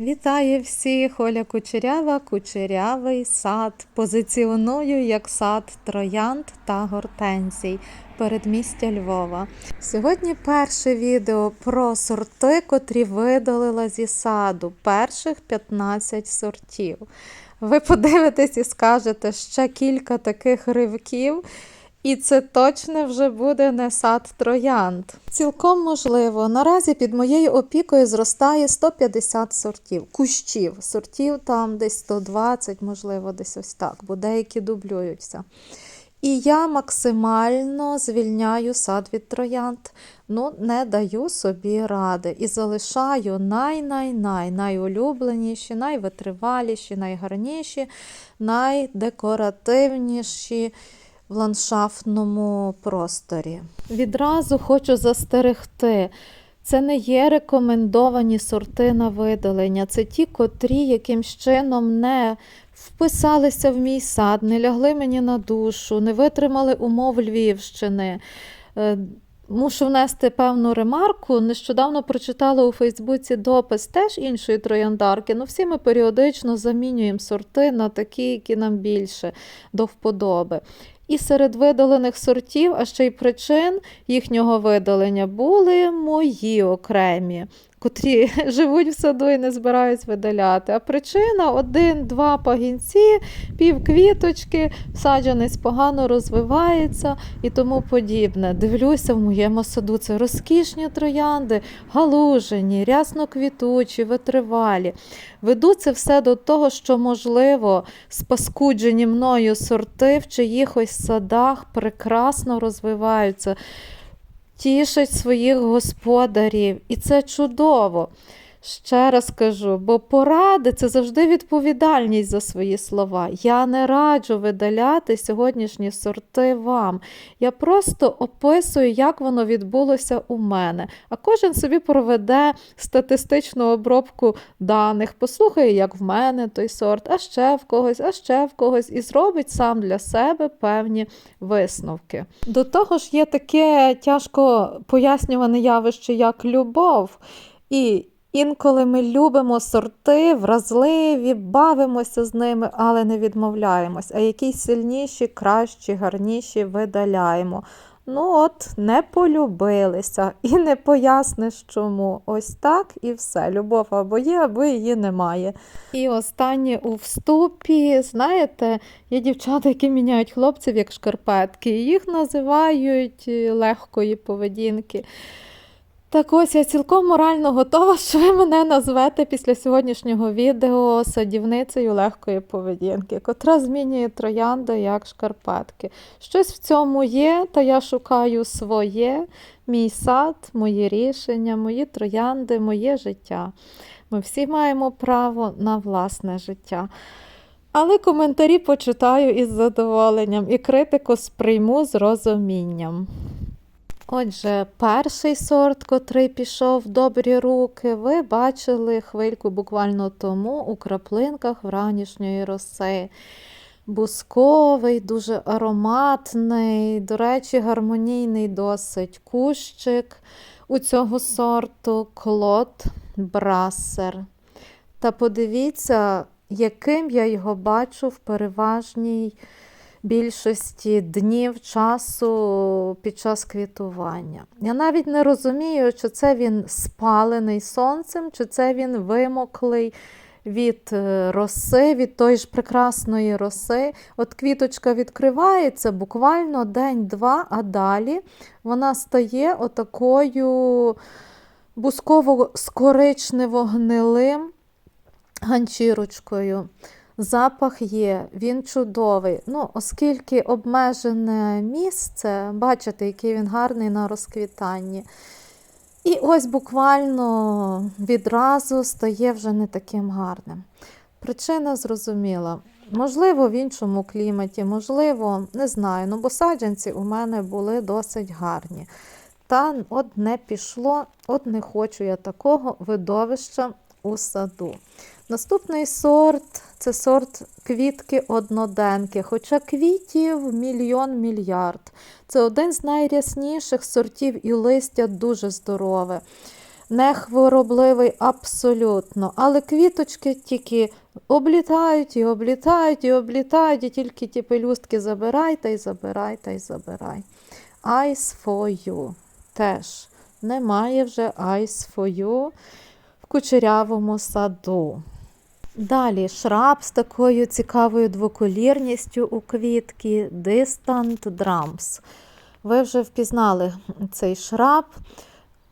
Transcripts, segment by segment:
Вітаю всіх! Оля Кучерява, Кучерявий сад. Позиціоную як сад троянд та гортензій передмістя Львова. Сьогодні перше відео про сорти, котрі видалила зі саду. Перших 15 сортів. Ви подивитесь і скажете ще кілька таких ривків. І це точно вже буде не сад троянд. Цілком можливо. Наразі під моєю опікою зростає 150 сортів, кущів, сортів там десь 120, можливо, десь ось так, бо деякі дублюються. І я максимально звільняю сад від троянд. Ну, не даю собі ради. І залишаю най-най-най найулюбленіші, найвитриваліші, найгарніші, найдекоративніші в ландшафтному просторі. Відразу хочу застерегти. Це не є рекомендовані сорти на видалення. Це ті, котрі якимсь чином не вписалися в мій сад, не лягли мені на душу, не витримали умов Львівщини. Е, Мушу внести певну ремарку. Нещодавно прочитала у Фейсбуці допис теж іншої трояндарки. Ну, всі ми періодично замінюємо сорти на такі, які нам більше до вподоби. І серед видалених сортів, а ще й причин їхнього видалення були мої окремі, котрі живуть в саду і не збираюсь видаляти. А причина один-два пагінці, пів квіточки, саджанець погано розвивається і тому подібне. Дивлюся в моєму саду. Це розкішні троянди, галужені, рясно-квітучі, витривалі. Веду це все до того, що, можливо, спаскуджені мною сорти в чиїхось садах прекрасно розвиваються, тішать своїх господарів. І це чудово. Ще раз кажу, бо поради це завжди відповідальність за свої слова. Я не раджу видаляти сьогоднішні сорти вам. Я просто описую, як воно відбулося у мене. А кожен собі проведе статистичну обробку даних, послухає, як в мене той сорт, а ще в когось, а ще в когось, і зробить сам для себе певні висновки. До того ж, є таке тяжко пояснюване явище, як любов. І Інколи ми любимо сорти, вразливі, бавимося з ними, але не відмовляємось. А якісь сильніші, кращі, гарніші видаляємо. Ну от, не полюбилися і не поясниш чому. Ось так і все. Любов або є, або її немає. І останнє у вступі, знаєте, є дівчата, які міняють хлопців як шкарпетки, їх називають легкої поведінки. Так ось я цілком морально готова, що ви мене назвете після сьогоднішнього відео садівницею легкої поведінки, котра змінює троянди як шкарпетки. Щось в цьому є, та я шукаю своє, мій сад, мої рішення, мої троянди, моє життя. Ми всі маємо право на власне життя. Але коментарі почитаю із задоволенням і критику сприйму з розумінням. Отже, перший сорт, котрий пішов в добрі руки, ви бачили хвильку буквально тому у краплинках вранішньої роси. Бусковий, дуже ароматний, до речі, гармонійний досить кущик у цього сорту клод брасер. Та подивіться, яким я його бачу в переважній більшості днів часу під час квітування. Я навіть не розумію, чи це він спалений сонцем, чи це він вимоклий від е, роси, від тої ж прекрасної роси. От квіточка відкривається буквально день-два, а далі вона стає отакою бусково-скоричнево-гнилим ганчірочкою. Запах є, він чудовий. Ну, Оскільки обмежене місце, бачите, який він гарний на розквітанні. І ось буквально відразу стає вже не таким гарним. Причина зрозуміла. Можливо, в іншому кліматі, можливо, не знаю, ну бо саджанці у мене були досить гарні. Та от не пішло, от не хочу я такого видовища у саду. Наступний сорт це сорт квітки одноденки, хоча квітів мільйон мільярд. Це один з найрясніших сортів і листя дуже здорове. не хворобливий абсолютно. Але квіточки тільки облітають і облітають і облітають, і тільки ті пелюстки забирай й забирай та й забирай. Eyes for you. Теж немає вже eyes for you в кучерявому саду. Далі шраб з такою цікавою двоколірністю у квітки Distant Drums. Ви вже впізнали цей шраб.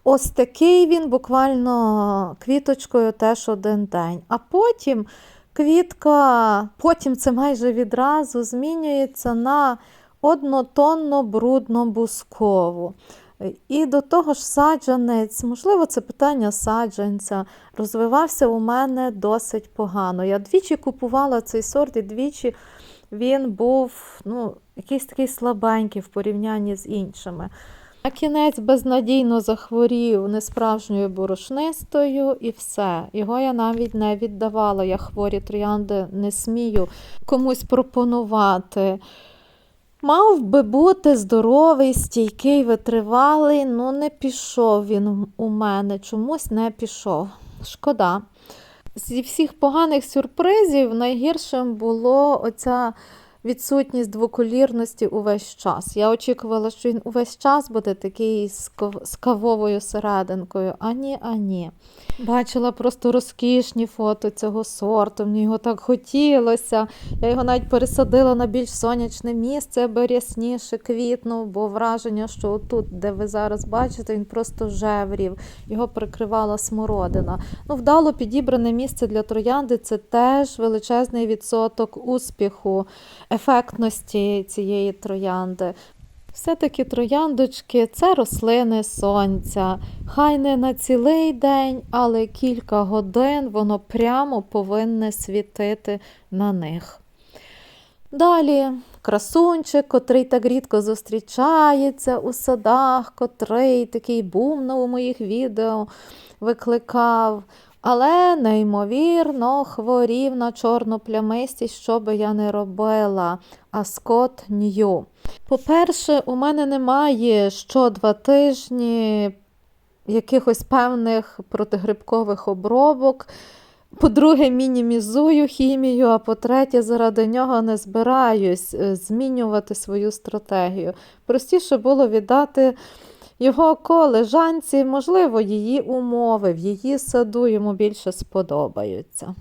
Ось такий він буквально квіточкою теж один день. А потім квітка, потім це майже відразу змінюється на однотонно брудно бускову. І до того ж, саджанець, можливо, це питання саджанця, розвивався у мене досить погано. Я двічі купувала цей сорт, і двічі він був ну, якийсь такий слабенький в порівнянні з іншими. На кінець безнадійно захворів несправжньою борошнистою і все. Його я навіть не віддавала. Я хворі троянди не смію комусь пропонувати. Мав би бути здоровий, стійкий, витривалий, ну не пішов він у мене, чомусь не пішов. Шкода. Зі всіх поганих сюрпризів найгіршим було оця відсутність двоколірності увесь час. Я очікувала, що він увесь час буде такий з кавовою серединкою. А ні, а ні. Бачила просто розкішні фото цього сорту, мені його так хотілося. Я його навіть пересадила на більш сонячне місце, аби рясніше квітнув, бо враження, що отут, де ви зараз бачите, він просто жеврів, його прикривала смородина. Ну, вдало підібране місце для троянди це теж величезний відсоток успіху, ефектності цієї троянди. Все-таки трояндочки це рослини сонця. Хай не на цілий день, але кілька годин воно прямо повинне світити на них. Далі красунчик, котрий так рідко зустрічається у садах, котрий такий бум у моїх відео викликав, але неймовірно хворів на чорну плямистість, що би я не робила. А Скот Нью. По-перше, у мене немає що два тижні якихось певних протигрибкових обробок. По-друге, мінімізую хімію, а по-третє, заради нього не збираюсь е, змінювати свою стратегію. Простіше було віддати його колежанці, можливо, її умови в її саду йому більше сподобаються.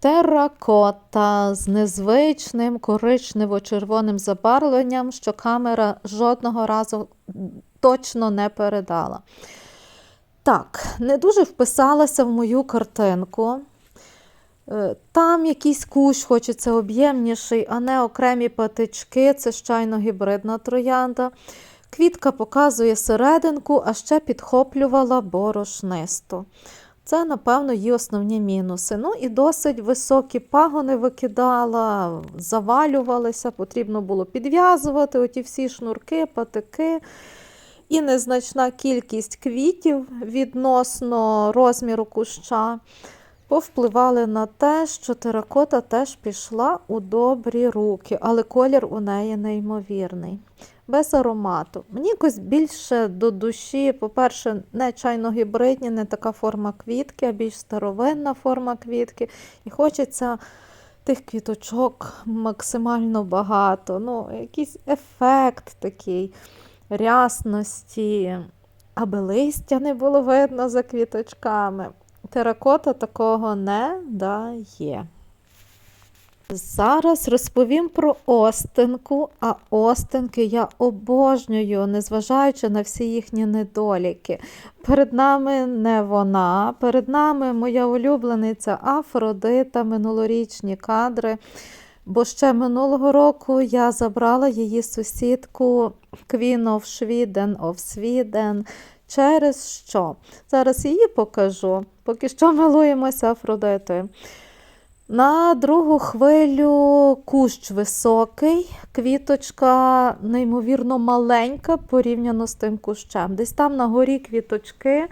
Теракота з незвичним коричнево-червоним забарвленням, що камера жодного разу точно не передала. Так, не дуже вписалася в мою картинку. Е, Там якийсь кущ хочеться об'ємніший, а не окремі патички, це щайно гібридна троянда. Квітка показує серединку, а ще підхоплювала борошнисту. Це, напевно, її основні мінуси. Ну і досить високі пагони викидала, завалювалися, потрібно було підв'язувати оті всі шнурки, патики. І незначна кількість квітів відносно розміру куща повпливали на те, що теракота теж пішла у добрі руки, але колір у неї неймовірний. Без аромату. Мені якось більше до душі, по-перше, не чайно-гібридні, не така форма квітки, а більш старовинна форма квітки. І хочеться тих квіточок максимально багато. Ну, якийсь ефект такий рясності, аби листя не було видно за квіточками. Теракота такого не дає. Зараз розповім про остинку, а остинки я обожнюю, незважаючи на всі їхні недоліки. Перед нами не вона, перед нами моя улюблениця Афродита, минулорічні кадри. Бо ще минулого року я забрала її сусідку Queen of Sweden of Sweden. Через що? Зараз її покажу. Поки що милуємося Афродитою. На другу хвилю кущ високий, квіточка неймовірно маленька порівняно з тим кущем. Десь там на горі квіточки,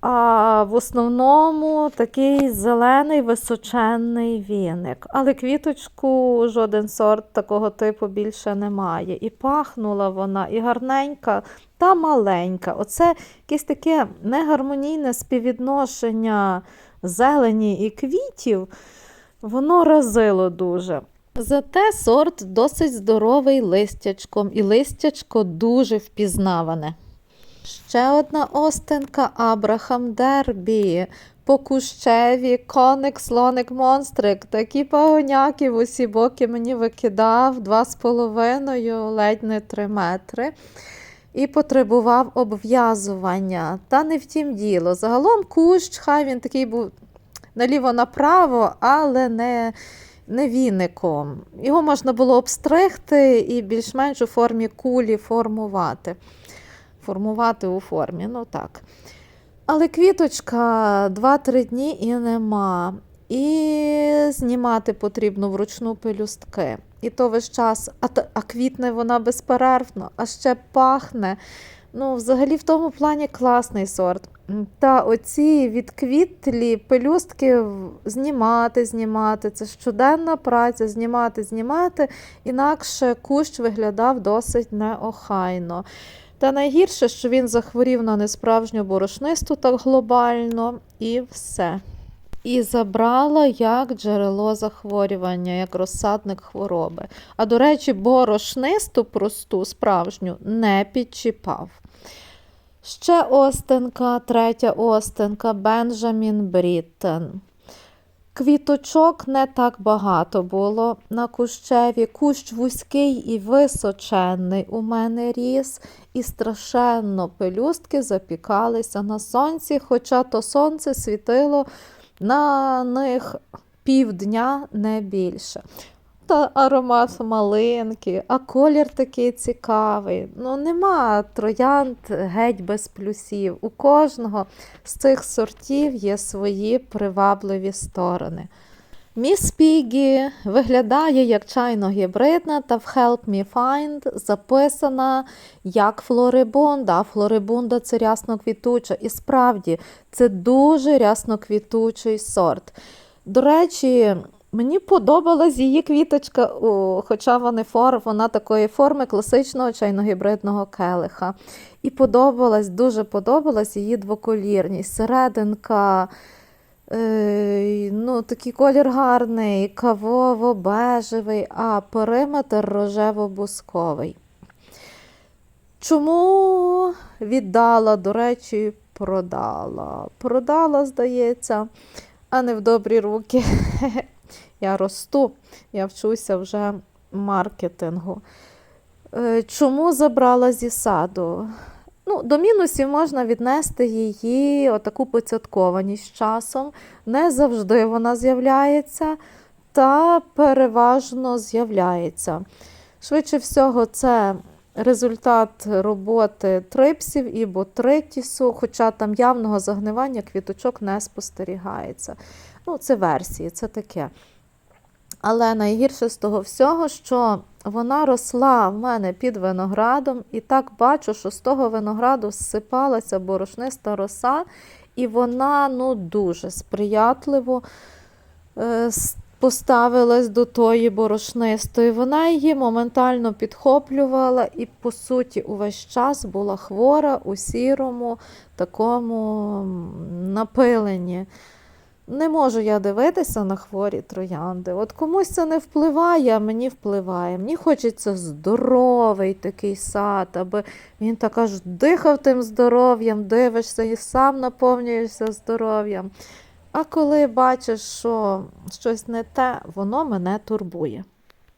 А в основному такий зелений височенний віник. Але квіточку жоден сорт такого типу більше немає. І пахнула вона, і гарненька, та маленька. Оце якесь таке негармонійне співвідношення зелені і квітів. Воно разило дуже. Зате сорт досить здоровий листячком, і листячко дуже впізнаване. Ще одна остинка Абрахам Дербі. По кущеві, коник, слоник, монстрик. Такі пагоняки в усі боки мені викидав два з половиною, ледь не три метри. І потребував обв'язування. Та не втім діло. Загалом кущ, хай він такий був наліво-направо, але не, не віником. Його можна було обстригти і більш-менш у формі кулі формувати. Формувати у формі, ну так. Але квіточка 2-3 дні і нема. І знімати потрібно вручну пелюстки. І то весь час, а, а квітне вона безперервно, а ще пахне. Ну, взагалі, в тому плані класний сорт. Та оці відквітлі пелюстки знімати, знімати. Це щоденна праця, знімати, знімати. Інакше кущ виглядав досить неохайно. Та найгірше, що він захворів на несправжню борошнисту так глобально, і все. І забрала як джерело захворювання, як розсадник хвороби. А до речі, борошнисту просту, справжню, не підчіпав. Ще остинка, третя остинка, Бенджамін Бріттен. Квіточок не так багато було на кущеві. Кущ вузький і височенний у мене ріс, і страшенно пелюстки запікалися на сонці, хоча то сонце світило на них півдня не більше. Та аромат малинки, а колір такий цікавий. Ну, нема троянд геть без плюсів. У кожного з цих сортів є свої привабливі сторони. Міс Пігі виглядає як чайно гібридна та в Help Me Find записана як флорибунда. Флорибунда це рясноквітуча. І справді це дуже рясноквітучий сорт. До речі, мені подобалась її квіточка, хоча вони фор, вона такої форми класичного чайно-гібридного келиха. І подобалась, дуже подобалась її двоколірність. Серединка. Ну, такий колір гарний, кавово-бежевий, а периметр рожево-бусковий. Чому віддала, до речі, продала? Продала, здається, а не в добрі руки. Я росту, я вчуся вже маркетингу. Е, Чому забрала зі саду? Ну, до мінусів можна віднести її отаку поцяткованість з часом. Не завжди вона з'являється, та переважно з'являється. Швидше всього, це результат роботи трипсів і ботритісу, хоча там явного загнивання квіточок не спостерігається. Ну, це версії, це таке. Але найгірше з того всього, що вона росла в мене під виноградом, і так бачу, що з того винограду зсипалася борошниста роса, і вона ну, дуже сприятливо е, поставилась до тої борошнистої. Вона її моментально підхоплювала і, по суті, увесь час була хвора у сірому такому напиленні. Не можу я дивитися на хворі троянди. От комусь це не впливає, а мені впливає. Мені хочеться здоровий такий сад, аби він так аж дихав тим здоров'ям, дивишся і сам наповнюєшся здоров'ям. А коли бачиш, що щось не те, воно мене турбує.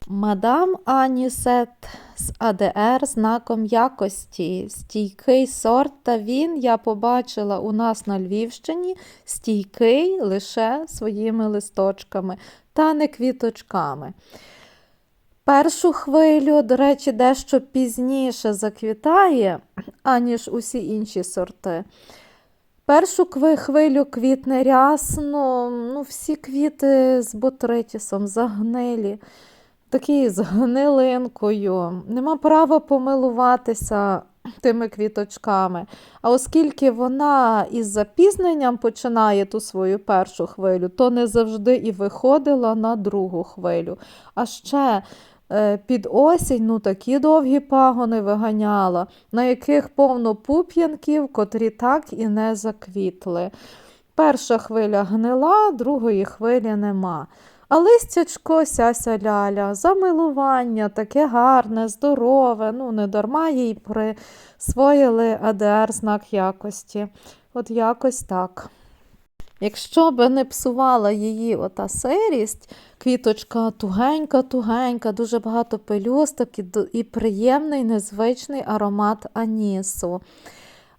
Мадам Анісет з АДР знаком якості, стійкий сорт, та він я побачила у нас на Львівщині стійкий лише своїми листочками та не квіточками. Першу хвилю, до речі, дещо пізніше заквітає, аніж усі інші сорти. Першу хвилю квітне рясно, ну, всі квіти з ботритісом загнилі такі з гнилинкою. Нема права помилуватися тими квіточками. А оскільки вона із запізненням починає ту свою першу хвилю, то не завжди і виходила на другу хвилю. А ще е, під осінь ну, такі довгі пагони виганяла, на яких повно пуп'янків, котрі так і не заквітли. Перша хвиля гнила, другої хвилі нема. А листячко сяся ляля, замилування, таке гарне, здорове, ну не дарма їй присвоїли АДР знак якості. От якось так. Якщо би не псувала її ота сирість, квіточка тугенька-тугенька, дуже багато пелюсток і, і приємний незвичний аромат анісу.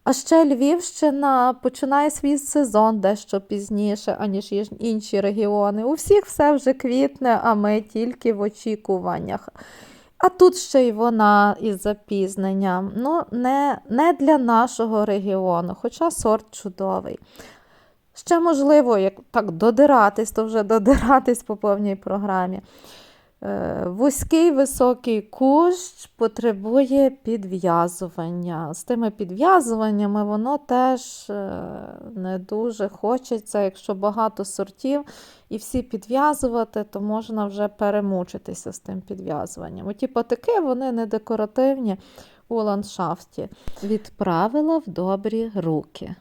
А ще Львівщина починає свій сезон дещо пізніше, аніж інші регіони. У всіх все вже квітне, а ми тільки в очікуваннях. А тут ще й вона із запізненням. Ну, не, не для нашого регіону, хоча сорт чудовий. Ще можливо, як так додиратись, то вже додиратись по повній програмі. Е, Вузький високий кущ потребує підв'язування. З тими підв'язуваннями воно теж е, не дуже хочеться. Якщо багато сортів і всі підв'язувати, то можна вже перемучитися з тим підв'язуванням. Ті патики вони не декоративні у ландшафті. Відправила в добрі руки.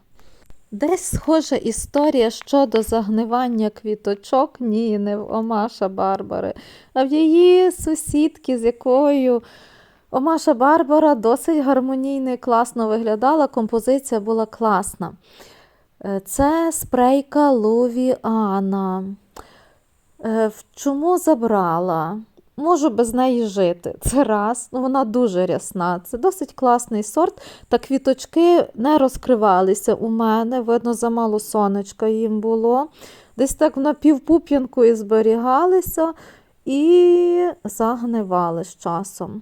Десь схожа історія щодо загнивання квіточок, ні, не в Омаша Барбари, а в її сусідки, з якою Омаша Барбара досить гармонійно і класно виглядала, композиція була класна. Е, Це спрейка Лувіана. Е, в Чому забрала? Можу без неї жити. Це раз. Ну, вона дуже рясна. Це досить класний сорт. Та квіточки не розкривалися у мене. Видно, замало сонечка їм було. Десь так на півпуп'янку і зберігалися і загнивали з часом.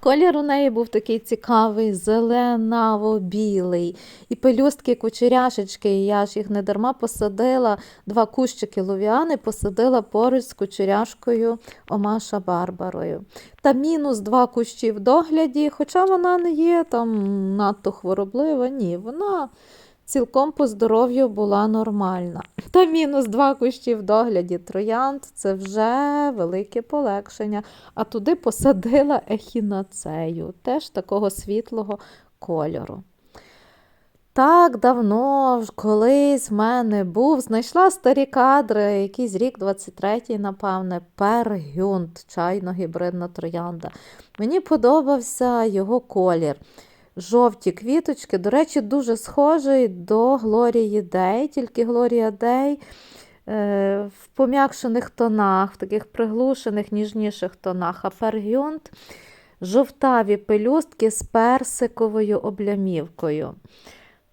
Колір у неї був такий цікавий, зеленаво-білий. І пелюстки кучеряшечки, і я ж їх не дарма посадила, два кущики ловіани посадила поруч з кучеряшкою Омаша Барбарою. Та мінус два кущі в догляді, хоча вона не є там надто хвороблива, ні, вона цілком по здоров'ю була нормальна. Та мінус два кущі в догляді троянд це вже велике полегшення. А туди посадила ехінацею, теж такого світлого кольору. Так давно, колись в мене був, знайшла старі кадри, якийсь рік 23-й, напевне, пергюнт, чайно-гібридна троянда. Мені подобався його колір. Жовті квіточки, до речі, дуже схожий до Глорії Дей, тільки Глорія Дей е, в пом'якшених тонах, в таких приглушених, ніжніших тонах, а пергюнт жовтаві пелюстки з персиковою облямівкою.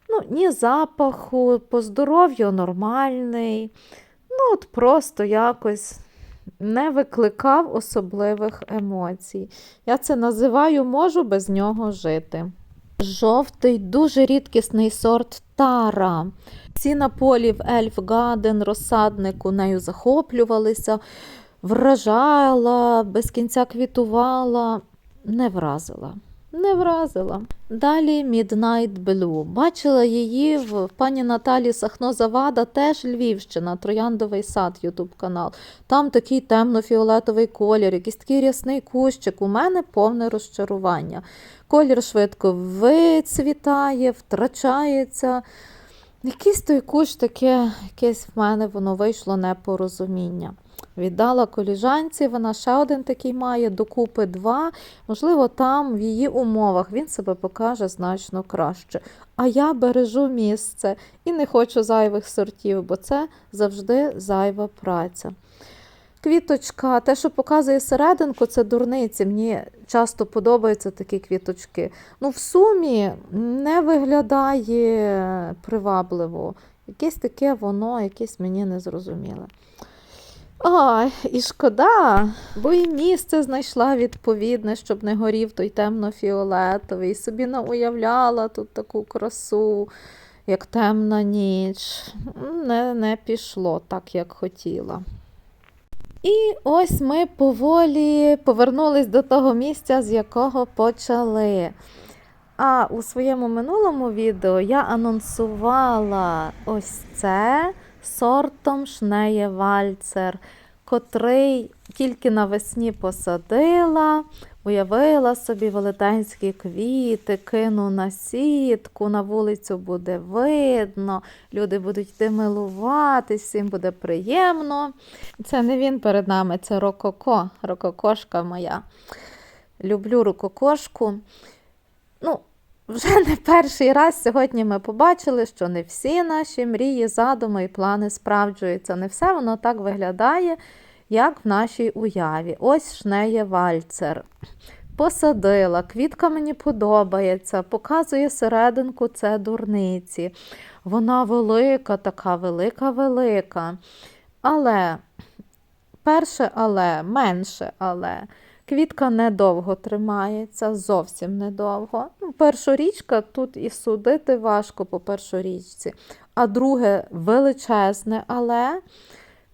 Ну, ні запаху, по здоров'ю нормальний. Ну, от просто якось не викликав особливих емоцій. Я це називаю можу без нього жити. Жовтий, дуже рідкісний сорт тара. Всі на полі в Ельф Гаден, розсаднику нею захоплювалися, вражала, без кінця квітувала, не вразила. Не вразила. Далі Midnight Blue. Бачила її в пані Наталі Сахно-Завада, теж Львівщина, Трояндовий сад, Ютуб канал. Там такий темно-фіолетовий колір, якийсь такий рясний кущик. У мене повне розчарування. Колір швидко вицвітає, втрачається. Якийсь той кущ таке, якесь в мене воно вийшло непорозуміння. Віддала коліжанці, вона ще один такий має, докупи два. Можливо, там в її умовах він себе покаже значно краще. А я бережу місце і не хочу зайвих сортів, бо це завжди зайва праця. Квіточка, те, що показує серединку, це дурниці. Мені часто подобаються такі квіточки. Ну, в сумі не виглядає привабливо. Якесь таке воно, якесь мені незрозуміле. Ой, і шкода, бо і місце знайшла відповідне, щоб не горів той темно-фіолетовий. Собі науявляла тут таку красу, як темна ніч. Не, не пішло так, як хотіла. І ось ми поволі повернулись до того місця, з якого почали. А у своєму минулому відео я анонсувала ось це сортом Шнеє Вальцер, котрий тільки навесні посадила, уявила собі велетенські квіти, кину на сітку, на вулицю буде видно, люди будуть йти милуватись, всім буде приємно. Це не він перед нами, це рококо, рококошка моя. Люблю рококошку. Ну, вже не перший раз сьогодні ми побачили, що не всі наші мрії, задуми і плани справджуються. Не все воно так виглядає, як в нашій уяві. Ось шнеє вальцер. Посадила, квітка мені подобається, показує серединку це дурниці. Вона велика, така велика-велика. Але, перше але, менше але. Квітка недовго тримається, зовсім недовго. Ну, першорічка тут і судити важко по першорічці. А друге величезне, але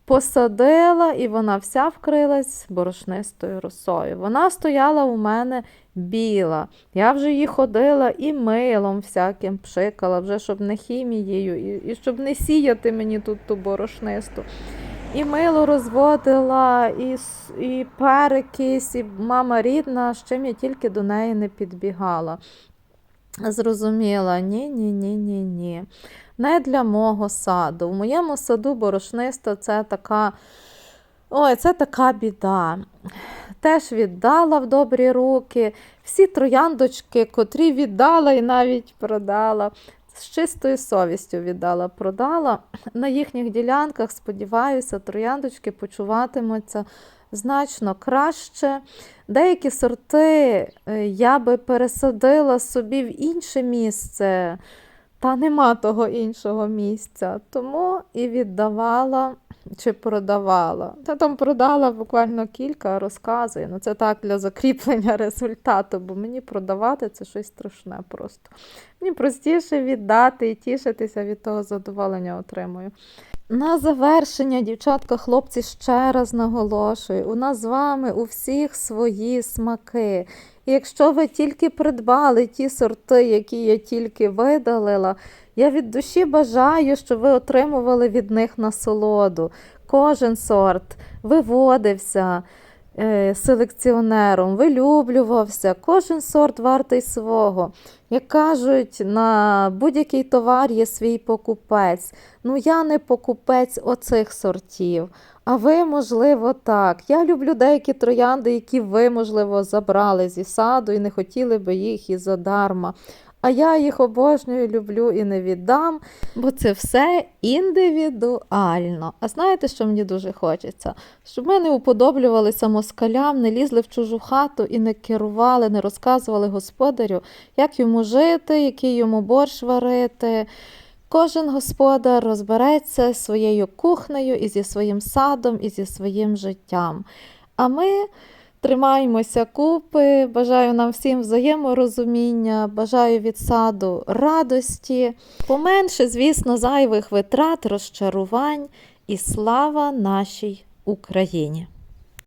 посадила і вона вся вкрилась борошнистою росою. Вона стояла у мене біла. Я вже її ходила і милом всяким пшикала, вже щоб не хімією, і, і щоб не сіяти мені тут ту борошнисту. І мило розводила, і, і перекись, і мама рідна, з чим я тільки до неї не підбігала. Зрозуміла, ні, ні, ні, ні, ні. Не для мого саду. В моєму саду борошниста це така. Ой, це така біда. Теж віддала в добрі руки. Всі трояндочки, котрі віддала і навіть продала. З чистою совістю віддала, продала. На їхніх ділянках, сподіваюся, трояндочки почуватимуться значно краще. Деякі сорти е, я би пересадила собі в інше місце, та нема того іншого місця. Тому і віддавала чи продавала. Та там продала буквально кілька, розказую. Ну це так для закріплення результату, бо мені продавати це щось страшне просто. Мені простіше віддати і тішитися від того задоволення отримую. На завершення, дівчатка, хлопці, ще раз наголошую, у нас з вами у всіх свої смаки. І якщо ви тільки придбали ті сорти, які я тільки видалила, я від душі бажаю, щоб ви отримували від них насолоду. Кожен сорт виводився е, селекціонером, вилюблювався, кожен сорт вартий свого. Як кажуть, на будь-який товар є свій покупець. Ну, я не покупець оцих сортів. А ви, можливо, так. Я люблю деякі троянди, які ви, можливо, забрали зі саду і не хотіли би їх і задарма. А я їх обожнюю, люблю і не віддам, бо це все індивідуально. А знаєте, що мені дуже хочеться? Щоб ми не уподоблювалися москалям, не лізли в чужу хату і не керували, не розказували господарю, як йому жити, який йому борщ варити. Кожен господар розбереться зі своєю кухнею і зі своїм садом, і зі своїм життям. А ми тримаємося купи, бажаю нам всім взаєморозуміння, бажаю від саду радості, поменше, звісно, зайвих витрат, розчарувань. І слава нашій Україні!